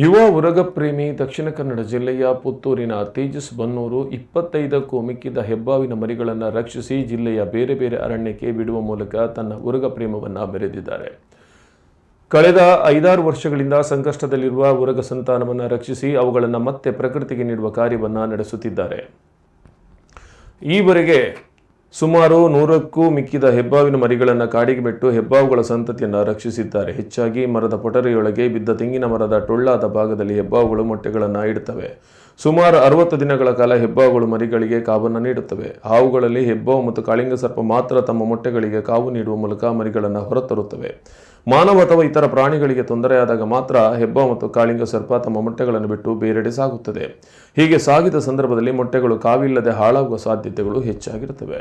ಯುವ ಉರಗ ಪ್ರೇಮಿ ದಕ್ಷಿಣ ಕನ್ನಡ ಜಿಲ್ಲೆಯ ಪುತ್ತೂರಿನ ತೇಜಸ್ ಬನ್ನೂರು ಇಪ್ಪತ್ತೈದಕ್ಕೂ ಮಿಕ್ಕಿದ ಹೆಬ್ಬಾವಿನ ಮರಿಗಳನ್ನು ರಕ್ಷಿಸಿ ಜಿಲ್ಲೆಯ ಬೇರೆ ಬೇರೆ ಅರಣ್ಯಕ್ಕೆ ಬಿಡುವ ಮೂಲಕ ತನ್ನ ಉರಗ ಪ್ರೇಮವನ್ನು ಬೆರೆದಿದ್ದಾರೆ. ಕಳೆದ ಐದಾರು ವರ್ಷಗಳಿಂದ ಸಂಕಷ್ಟದಲ್ಲಿರುವ ಉರಗ ಸಂತಾನವನ್ನು ರಕ್ಷಿಸಿ ಅವುಗಳನ್ನು ಮತ್ತೆ ಪ್ರಕೃತಿಗೆ ನೀಡುವ ಕಾರ್ಯವನ್ನು ನಡೆಸುತ್ತಿದ್ದಾರೆ. ಈವರೆಗೆ ಸುಮಾರು ನೂರಕ್ಕೂ ಮಿಕ್ಕಿದ ಹೆಬ್ಬಾವಿನ ಮರಿಗಳನ್ನು ಕಾಡಿಗೆ ಬಿಟ್ಟು ಹೆಬ್ಬಾವುಗಳ ಸಂತತಿಯನ್ನು ರಕ್ಷಿಸಿದ್ದಾರೆ. ಹೆಚ್ಚಾಗಿ ಮರದ ಪೊಟರೆಯೊಳಗೆ ಬಿದ್ದ ತೆಂಗಿನ ಮರದ ಟೊಳ್ಳಾದ ಭಾಗದಲ್ಲಿ ಹೆಬ್ಬಾವುಗಳು ಮೊಟ್ಟೆಗಳನ್ನು ಇಡುತ್ತವೆ. ಸುಮಾರು ಅರವತ್ತು ದಿನಗಳ ಕಾಲ ಹೆಬ್ಬಾವುಗಳು ಮರಿಗಳಿಗೆ ಕಾವನ್ನು ನೀಡುತ್ತವೆ. ಹಾವುಗಳಲ್ಲಿ ಹೆಬ್ಬಾವು ಮತ್ತು ಕಾಳಿಂಗ ಸರ್ಪ ಮಾತ್ರ ತಮ್ಮ ಮೊಟ್ಟೆಗಳಿಗೆ ಕಾವು ನೀಡುವ ಮೂಲಕ ಮರಿಗಳನ್ನು ಹೊರತರುತ್ತವೆ. ಮಾನವ ಅಥವಾ ಇತರ ಪ್ರಾಣಿಗಳಿಗೆ ತೊಂದರೆಯಾದಾಗ ಮಾತ್ರ ಹೆಬ್ಬ ಮತ್ತು ಕಾಳಿಂಗ ಸರ್ಪ ತಮ್ಮ ಮೊಟ್ಟೆಗಳನ್ನು ಬಿಟ್ಟು ಬೇರೆಡೆ ಸಾಗುತ್ತದೆ. ಹೀಗೆ ಸಾಗಿದ ಸಂದರ್ಭದಲ್ಲಿ ಮೊಟ್ಟೆಗಳು ಕಾವಿಲ್ಲದೆ ಹಾಳಾಗುವ ಸಾಧ್ಯತೆಗಳು ಹೆಚ್ಚಾಗಿರುತ್ತವೆ.